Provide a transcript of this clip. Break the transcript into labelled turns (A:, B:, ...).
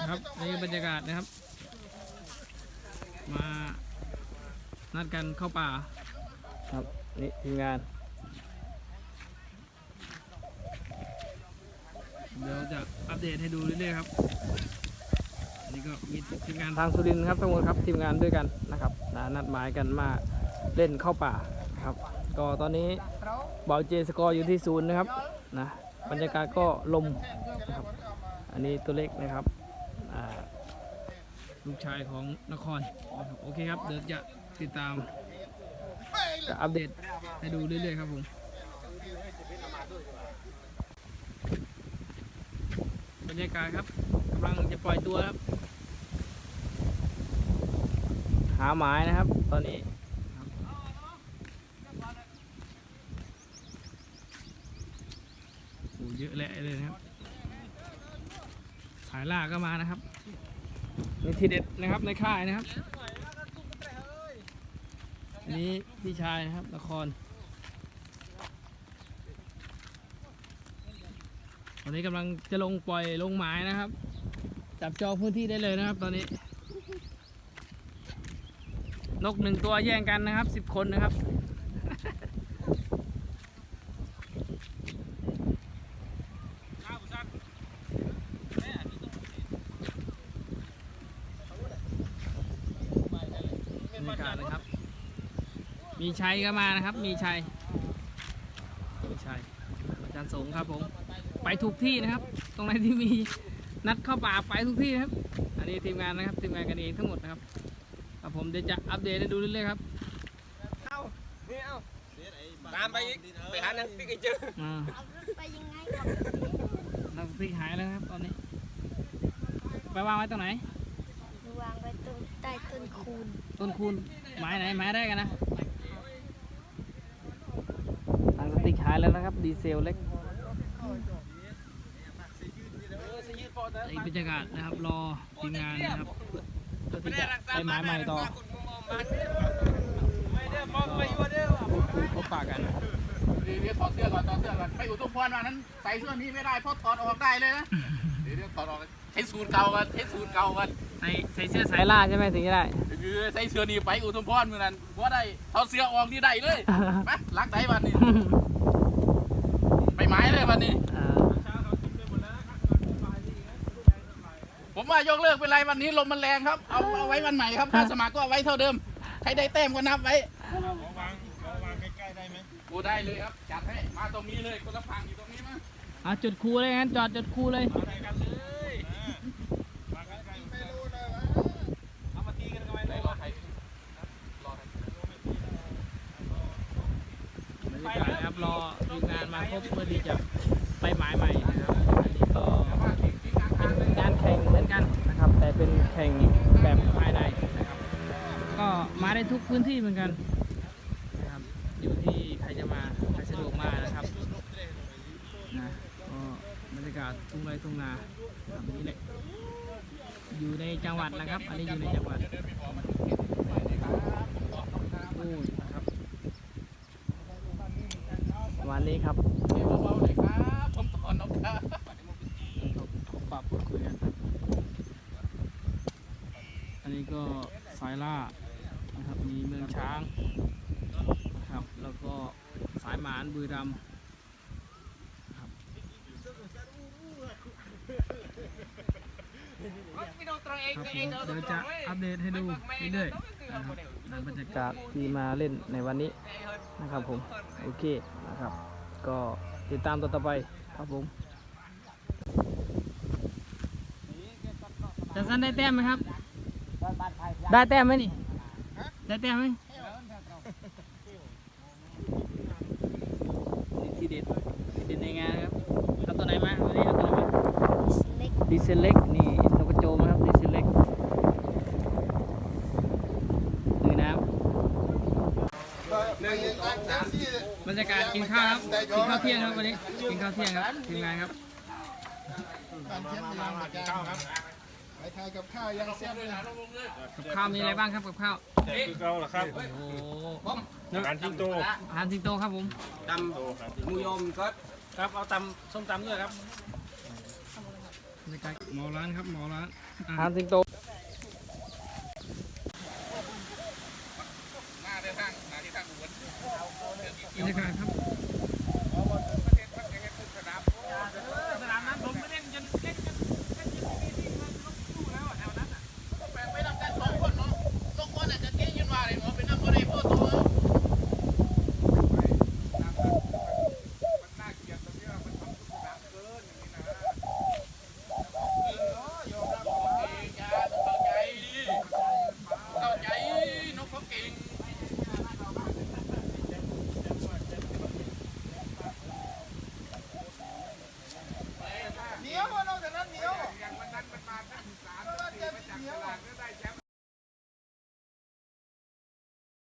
A: นะครับนี่บรรยากาศนะครับ มานัดกันเข้าป่าครับนี่ทีมงาน เดี๋ยวจะอัปเดตให้ดูเรื่อยๆครับอันนี่ก็มีทีมงานทางสุรินทร์ครับทั้งหมดครับทีมงานด้วยกันนะครับนะนัดหมายกันมาเล่นเข้าป่าครับ ก็ตอนนี้เบาเจสกอร์อยู่ที่ศูนย์นะครับนะบรรยากาศก็ลมนะครับ อันนี้ตัวเล็กนะครับอ่าลูกชายของนครนะครับโอเคครับเดี๋ยวจะติดตามจะอัปเดตให้ดูเรื่อยๆครับผมบรรยากาศครับกำลังจะปล่อยตัวครับ หาหมายนะครับตอนนี้ครับโอ้เยอะแหละเลยนะครับสายล่าก็มานะครับนี่ทีเด็ดนะครับในค่ายนะครับอันนี้พี่ชายนะครับนครตอนนี้กำลังจะลงปล่อยลงหมายนะครับ จับจองพื้นที่ได้เลยนะครับ ตอนนี้ นกหนึ่งตัวแย่งกันนะครับสิบคนนะครับ รรยากาศนะครับ มีชัยก็มานะครับ มีชัย มีชัย อาจารย์สงฆ์ครับผม ไปทุกที่นะครับ ตรงไหนที่มีนัดเข้าป่าไปทุกที่นะครับ อันนี้ทีมงานนะครับ ทีมงานกันเองทั้งหมดนะครับครับผมเดี๋ยวจะอัปเดตให้ดูเรื่อยๆครับ
B: ตามไปอีก ไปหาหนังติ๊กไอ้เจอ
A: อ่า
C: เอารถไปยังไงบอก
A: นักสติ๊กหายแล้วนะครับตอนนี้ ไปวางไว้ตรงไหน
C: วางไว้ต้นใต้ต้นคูณ
A: ต้นคูณไม้ไหนไม้แรกกันนะทางสติ๊กหายแล้วนะครับ ดีเซลเล็กอีกบรรยากาศนะครับรอทีมงานนะครับเพื่อที่จะไปไม้ใหม่ต่อ
B: ไม่ได้มองไปอยู่เด้อ
A: พูดคุยพบปะกันนะครับ
D: เดี๋ยวถอดเสื้อก่อนถอดเสื้อก่อนไปอุทุมพรวันนั้นใส่เสื้อนี้ไม่ได้เพราะถอดออกได้เลยนะเดี๋ยวเดี๋ยวถอดออกใช้สูตรเก่ากันใช้สูตรเก่ากัน
A: ใส่ใส่เสื้อสายล่าใช่ไหมถึงจะได้
D: คือใส่เสื้อนี้ไปอุทุมพรเมื่อนั้นว่าได้ถอดเสื้อออกที่ได้เลยไปล้างใจวันนี้ไปไม้เลยวันนี้
A: อ่า
D: ผมว่ายกเลิกเป็นไรวันนี้ลมมันแรงครับ เอาเอาไว้วันใหม่ครับค่าสมัครก็เอาไว้เท่าเดิม ใครได้แต้มก็นับไว้โอ้ได้เลยครับ จัดให้ มาตรงนี้เลยคนละพังอยู่ตรงนี้มั้ง
A: เอาจุดคูเลยงั้นจอดจุดคูเลย
B: เอามาตีกันทำไม
D: ไหน
B: เลย
D: รอใครรอใคร
A: บ รอทีมงานมาครบเพื่อที่จะไปหมายใหม่นะครับอันนี้ก็เป็นงานแข่งเหมือนกันนะครับ แต่เป็นแข่งแบบภายในนะครับ ก็มาได้ทุกพื้นที่เหมือนกันนะครับอยู่ที่ใครจะมาใครสะดวกมานะครับนะก็บรรยากาศทุ่งไร่ทุ่งนาแบบนี้แหละอยู่ในจังหวัดนะครับ อันนี้อยู่ในจังหวัดนู่ นนะครับวันนี้ครับ
D: เบาๆเลยครับผมถอนนกครับ
A: พบปะพูดคุยกันครับอันนี้ก็สายล่านะครับมีเมืองช้างนะครับแล้วก็สายหมานบุรีรัมย์ครับ
B: ไม่ต้องตรงเอง
A: ครับ
B: ตัว
A: ผ
B: เอง
A: ม
B: เอา
A: เดี๋ยวจะอัปเดตให้ดูเรื่อยๆนะครับใน บรรยากาศที่มาเล่นในวันนี้นะครับผมโอเคนะครับ ก็ติดตามต่อต่อไปครับผมจะสั้นได้แต้มไหมครับ ได้แต้มไหมนี่ ได้แต้มไหมนี่ทีเด็ดทีเด็ดในงานครับ เอาตัวไหนมาวันนี้เอาตัวไหนมา
C: เล็ก
A: ดีเซลเล็กนี่นกกระโจมนะครับดีเซลเล็กมือน้ำ บรรยากาศกินข้าวครับกินข้าวเที่ยงครับวันนี้กินข้าวเที่ยงครับทีมงานครับ
E: ไปทายกับข้าวยังแซ่บเลย
A: กับข้าวมีอะไรบ้างครับกับข้าว
F: คือเกาเหรอครับ
A: โอ้โห
F: การจิงโต
A: อาหารสิงโตครับผม
B: ตำมูยมก็
F: ครับเอาตำส้มตำด้วยครับ
D: บรรยากาศ
A: หมอร้านครับหมอร้าน
D: อาหารสิงโต
G: หน้าเดินทางหน้าที่ทางอุบล
D: บรร